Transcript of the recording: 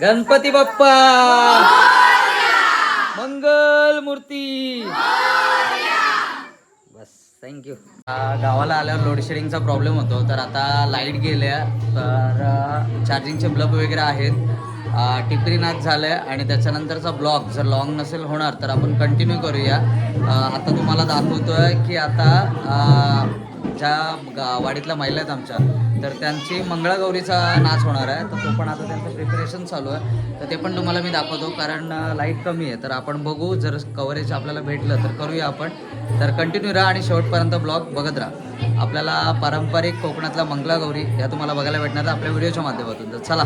गणपती बाप्पा! मंगल मूर्ती! बस थँक्यू गावाला आल्यावर लोड शेडिंगचा प्रॉब्लेम होतो. तर आता लाइट गेल्या तर चार्जिंगचे ब्लब वगैरे आहेत. टिपरीनाथ झालंय आणि त्याच्यानंतरचा ब्लॉग जर लॉंग नसेल होणार तर आपण कंटिन्यू करूया. आता तुम्हाला दाखवतोय की आता ज्या वाडीतल्या महिला आहेत आमच्या तर त्यांची मंगळागौरीचा नाच होणार आहे. तर तो पण आता त्यांचं प्रिपरेशन चालू आहे. तर ते पण तुम्हाला मी दाखवतो. कारण लाइट कमी आहे. तर आपण बघू जर कव्हरेज आपल्याला भेटलं तर करूया आपण. तर कंटिन्यू राहा आणि शेवटपर्यंत ब्लॉग बघत राहा. आपल्याला पारंपरिक कोकणातला मंगळागौरी या तुम्हाला बघायला भेटणार आपल्या व्हिडिओच्या माध्यमातून. तर चला.